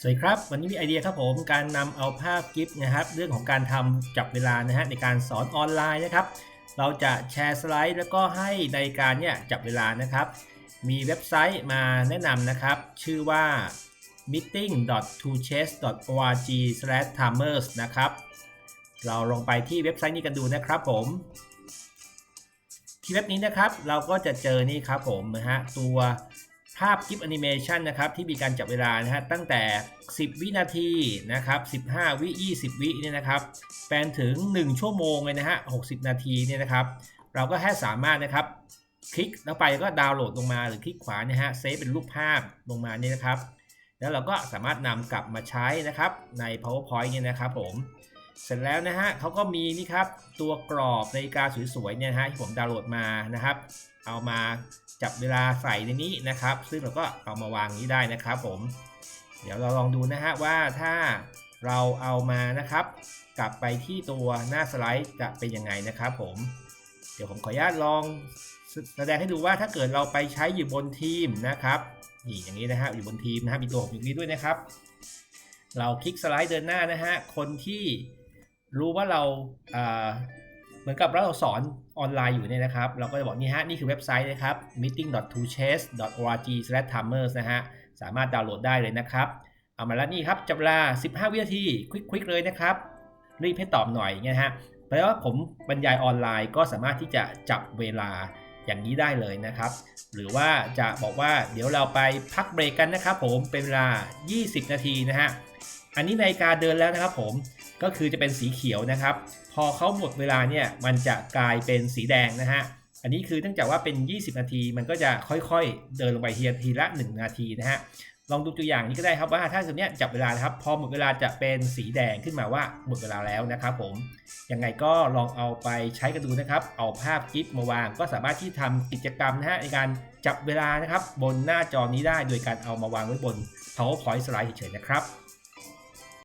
สวัสดีครับ วันนี้มีไอเดียครับผมการนำเอาภาพกิฟต์นะครับ เรื่องของการทำจับเวลานะฮะในการสอนออนไลน์นะครับ เราจะแชร์สไลด์ แล้วก็ให้ในการเนี่ยจับเวลานะครับ มีเว็บไซต์มาแนะนำนะครับ ชื่อว่า meeting.tochess.org/timers นะครับ เราลงไปที่เว็บไซต์นี้กันดูนะครับผม ที่เว็บนี้นะครับเราก็จะเจอนี่ครับผมนะฮะตัว ภาพกิฟแอนิเมชันนะครับที่มีการจับเวลานะฮะตั้งแต่ 10 วินาทีนะครับ15 วิ 20 วิเนี่ยนะครับแปลนถึง 1 ชั่วโมงเลยนะฮะ60 นาทีเนี่ยนะครับ เราก็แค่สามารถนะครับคลิกแล้วไปก็ดาวน์โหลดลงมาหรือคลิกขวาเนี่ยฮะเซฟเป็นรูปภาพลงมาเนี่ยนะครับ แล้วเราก็สามารถนำกลับมาใช้นะครับใน powerpoint เนี่ยนะครับผม เสร็จแล้วนะฮะเขาก็มีนี่ครับตัวกรอบนาฬิกาสวยๆเนี่ยฮะที่ผมดาวน์โหลดมานะครับ เอามาจับเวลาใส่ในนี้นะครับ ซึ่งเราก็เอามาวางนี้ได้นะครับผม เดี๋ยวเราลองดูนะฮะว่าถ้าเราเอามานะครับ กลับไปที่ตัวหน้าสไลด์จะเป็นยังไงนะครับผม เดี๋ยวผมขออนุญาตลองแสดงให้ดูว่าถ้าเกิดเราไปใช้อยู่บนทีมนะครับนี่อย่างนี้นะฮะอยู่บนทีมนะฮะมีตัวผมอยู่นี้ด้วยนะครับ เราคลิกสไลด์เดินหน้านะฮะคนที่ รู้ว่าเราเหมือนกับเราสอนออนไลน์อยู่เนี่ยนะครับ เราก็จะบอกนี่ฮะ นี่คือเว็บไซต์นะครับ meeting.tochess.org/timers นะฮะ สามารถดาวน์โหลดได้เลยนะครับ เอามาแล้วนี่ครับจับเวลา 15 วินาทีควิกๆเลยนะครับ รีบให้ตอบหน่อยเงี้ยฮะแปลว่าผมบรรยายออนไลน์ก็สามารถที่จะจับเวลาอย่างนี้ได้เลยนะครับ หรือว่าจะบอกว่าเดี๋ยวเราไปพักเบรกกันนะครับผมเป็นเวลา 20 นาทีนะฮะ อันนี้ในาฬิการเดินแล้วนะครับผมก็คือจะเป็นสีเขียวนะครับ พอเขาหมดเวลาเนี่ยมันจะกลายเป็นสีแดงนะฮะอันนี้คือเนื่องจากว่าเป็น 20 นาที มันก็จะค่อยๆ เดินลงไปทีละทีละ 1 นาทีนะฮะลองดูตัวอย่างนี้ก็ได้ครับว่าถ้าตัวเนี้จับเวลานะครับพอหมดเวลาจะเป็นสีแดงขึ้นมาว่าหมดเวลาแล้วนะครับผมยังไงก็ลองเอาไปใช้กันดูนะครับ เอาภาพกิฟมาวาง ก็สามารถที่ทำกิจกรรมนะฮะในการจับเวลานะครับ บนหน้าจอนี้ได้โดยการเอามาวางไว้บน powerpoint slide เฉยๆนะครับ